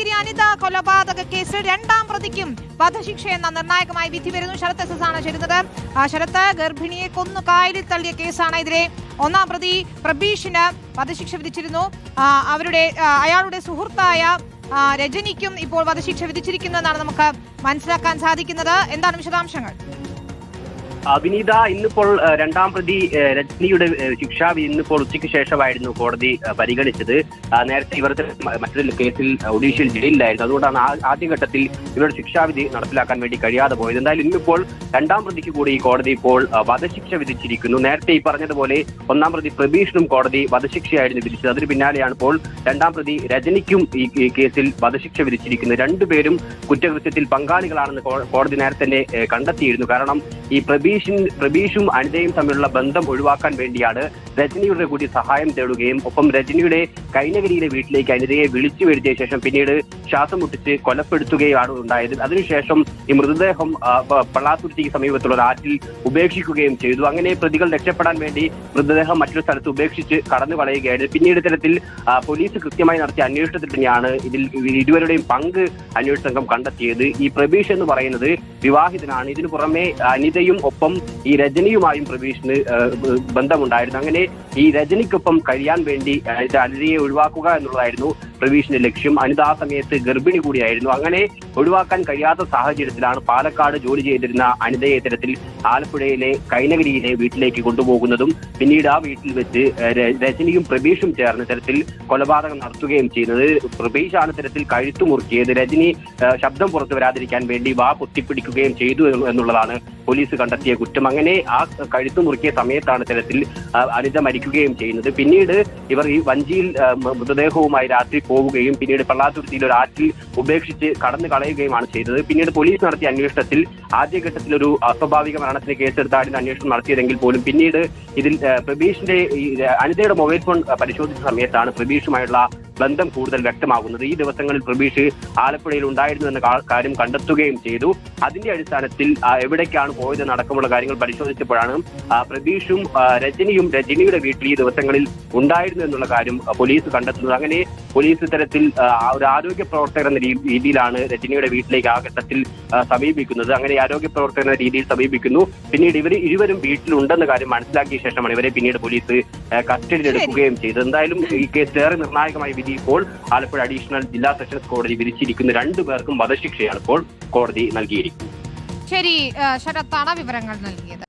കൈനഗിരി അനിത കൊലപാതക കേസിൽ രണ്ടാം പ്രതിക്കും വധശിക്ഷ എന്ന നിർണായകമായ വിധി വരുന്നു. ശരത് എസ് എസ് ആണ് ചേരുന്നത്. ശരത്ത് ഗർഭിണിയെ കൊന്നു. കായലിൽ തള്ളിയ കേസാണ് ഇതിലെ ഒന്നാം പ്രതി പ്രബീഷിന് വധശിക്ഷ വിധിച്ചിരുന്നു. അവരുടെ അയാളുടെ സുഹൃത്തായ രജനിക്കും ഇപ്പോൾ വധശിക്ഷ വിധിച്ചിരിക്കുന്നു എന്നാണ് നമുക്ക് മനസ്സിലാക്കാൻ സാധിക്കുന്നത്. എന്താണ് വിശദാംശങ്ങൾ? അവിനീത ഇന്നിപ്പോൾ രണ്ടാം പ്രതി രജനിയുടെ ശിക്ഷ ഇന്നിപ്പോൾ ഉച്ചയ്ക്ക് ശേഷമായിരുന്നു കോടതി പരിഗണിച്ചത്. നേരത്തെ ഇവരുടെ മറ്റൊരു കേസിൽ ഒഡീഷയിൽ ജയിലിലായിരുന്നു. അതുകൊണ്ടാണ് ആദ്യഘട്ടത്തിൽ ഇവരുടെ ശിക്ഷാവിധി നടപ്പിലാക്കാൻ വേണ്ടി കഴിയാതെ പോയത്. എന്തായാലും ഇന്നിപ്പോൾ രണ്ടാം പ്രതിക്ക് കൂടി കോടതി ഇപ്പോൾ വധശിക്ഷ വിധിച്ചിരിക്കുന്നു. നേരത്തെ ഈ പറഞ്ഞതുപോലെ ഒന്നാം പ്രതി പ്രബീഷിനും കോടതി വധശിക്ഷയായിരുന്നു വിധിച്ചത്. അതിന് പിന്നാലെയാണ് ഇപ്പോൾ രണ്ടാം പ്രതി രജനിക്കും ഈ കേസിൽ വധശിക്ഷ വിധിച്ചിരിക്കുന്നത് രണ്ടുപേരും കുറ്റകൃത്യത്തിൽ പങ്കാളികളാണെന്ന് കോടതി നേരത്തെ തന്നെ കണ്ടെത്തിയിരുന്നു. കാരണം ഈ പ്രബീഷിൻ പ്രബീഷും അനിതയും തമ്മിലുള്ള ബന്ധം ഒഴിവാക്കാൻ വേണ്ടിയാണ് രജനിയുടെ കൂടി സഹായം തേടുകയും ഒപ്പം രജനിയുടെ കൈനഗിരിയിലെ വീട്ടിലേക്ക് അനിതയെ വിളിച്ചു വരുത്തിയ ശേഷം പിന്നീട് ശ്വാസം മുട്ടിച്ച് കൊലപ്പെടുത്തുകയാണ് ഉണ്ടായത്. അതിനുശേഷം ഈ മൃതദേഹം പള്ളാത്തുരുത്തിക്ക് സമീപത്തുള്ള ആറ്റിൽ ഉപേക്ഷിക്കുകയും ചെയ്തു. അങ്ങനെ പ്രതികൾ രക്ഷപ്പെടാൻ വേണ്ടി മൃതദേഹം മറ്റൊരു സ്ഥലത്ത് ഉപേക്ഷിച്ച് കടന്നു കളയുകയായിരുന്നു. പിന്നീട് ഇത്തരത്തിൽ പോലീസ് കൃത്യമായി നടത്തിയ അന്വേഷണത്തിൽ തന്നെയാണ് ഇതിൽ ഇരുവരുടെയും പങ്ക് അന്വേഷണ സംഘം കണ്ടെത്തിയത്. ഈ പ്രബീഷ് എന്ന് പറയുന്നത് വിവാഹിതനാണ്. ഇതിനു പുറമെ അനിതയും ഒപ്പം ഈ രജനിയുമായും പ്രവീഷിന് ബന്ധമുണ്ടായിരുന്നു. അങ്ങനെ ഈ രജനിക്കൊപ്പം കഴിയാൻ വേണ്ടി അനിതയെ ഒഴിവാക്കുക എന്നുള്ളതായിരുന്നു പ്രവീഷിന്റെ ലക്ഷ്യം. അനിത ആ സമയത്ത് ഗർഭിണി കൂടിയായിരുന്നു. അങ്ങനെ ഒഴിവാക്കാൻ കഴിയാത്ത സാഹചര്യത്തിലാണ് പാലക്കാട് ജോലി ചെയ്തിരുന്ന അനിതയെ ഇത്തരത്തിൽ ആലപ്പുഴയിലെ കൈനഗിരിയിലെ വീട്ടിലേക്ക് കൊണ്ടുപോകുന്നതും പിന്നീട് ആ വീട്ടിൽ വെച്ച് രജനിയും പ്രബീഷും ചേർന്ന് ഇത്തരത്തിൽ കൊലപാതകം നടത്തുകയും ചെയ്യുന്നത് പ്രബീഷാണ് ഇത്തരത്തിൽ കഴുത്തു മുറുക്കിയത്. രജനി ശബ്ദം പുറത്തു വരാതിരിക്കാൻ വേണ്ടി വാ പൊത്തിപ്പിടിക്കുകയും ചെയ്തു എന്നുള്ളതാണ് പോലീസ് കണ്ടെത്തിയ കുറ്റം. അങ്ങനെ ആ കഴുത്ത് മുറുക്കിയ സമയത്താണ് തരത്തിൽ അനിത മരിക്കുകയും ചെയ്യുന്നത്. പിന്നീട് ഇവർ ഈ വഞ്ചിയിൽ മൃതദേഹവുമായി രാത്രി പോവുകയും പിന്നീട് പള്ളാത്തുരുത്തിയിൽ ഒരു ആറ്റിൽ ഉപേക്ഷിച്ച് കടന്നു കളയുകയുമാണ് ചെയ്തത്. പിന്നീട് പോലീസ് നടത്തിയ അന്വേഷണത്തിൽ ആദ്യഘട്ടത്തിൽ ഒരു അസ്വാഭാവിക മരണത്തിന് കേസെടുത്താടിന് അന്വേഷണം നടത്തിയതെങ്കിൽ പോലും പിന്നീട് ഇതിൽ പ്രബീഷിന്റെ അനിതയുടെ മൊബൈൽ ഫോൺ പരിശോധിച്ച സമയത്താണ് പ്രബീഷുമായുള്ള ബന്ധം കൂടുതൽ വ്യക്തമാകുന്നത്. ഈ ദിവസങ്ങളിൽ പ്രബീഷ് ആലപ്പുഴയിൽ ഉണ്ടായിരുന്നു എന്ന കാര്യം കണ്ടെത്തുകയും ചെയ്തു. അതിന്റെ അടിസ്ഥാനത്തിൽ എവിടേക്കാണ് പോയത് അടക്കമുള്ള കാര്യങ്ങൾ പരിശോധിച്ചപ്പോഴാണ് പ്രബീഷും രജനിയും രജനിയുടെ വീട്ടിൽ ഈ ദിവസങ്ങളിൽ ഉണ്ടായിരുന്നു എന്നുള്ള കാര്യം പോലീസ് കണ്ടെത്തുന്നത്. അങ്ങനെ പോലീസ് ഇത്തരത്തിൽ ഒരു ആരോഗ്യ പ്രവർത്തകർ എന്ന രീതിയിലാണ് രജനിയുടെ വീട്ടിലേക്ക് ആ ഘട്ടത്തിൽ സമീപിക്കുന്നത്. അങ്ങനെ ആരോഗ്യ പ്രവർത്തകരുടെ രീതിയിൽ സമീപിക്കുന്നു. പിന്നീട് ഇവർ ഇരുവരും വീട്ടിലുണ്ടെന്ന കാര്യം മനസ്സിലാക്കിയ ശേഷമാണ് ഇവരെ പിന്നീട് പോലീസ് കസ്റ്റഡിയിലെടുക്കുകയും ചെയ്തത്. എന്തായാലും ഈ കേസ് ഏറെ നിർണായകമായ വിധി ഇപ്പോൾ ആലപ്പുഴ അഡീഷണൽ ജില്ലാ സെഷൻസ് കോടതി വിധിച്ചിരിക്കുന്ന രണ്ടു പേർക്കും വധശിക്ഷയാണ് ഇപ്പോൾ കോടതി നൽകിയിരിക്കുന്നത്. ശരി ശരത്താണ് വിവരങ്ങൾ നൽകിയത്.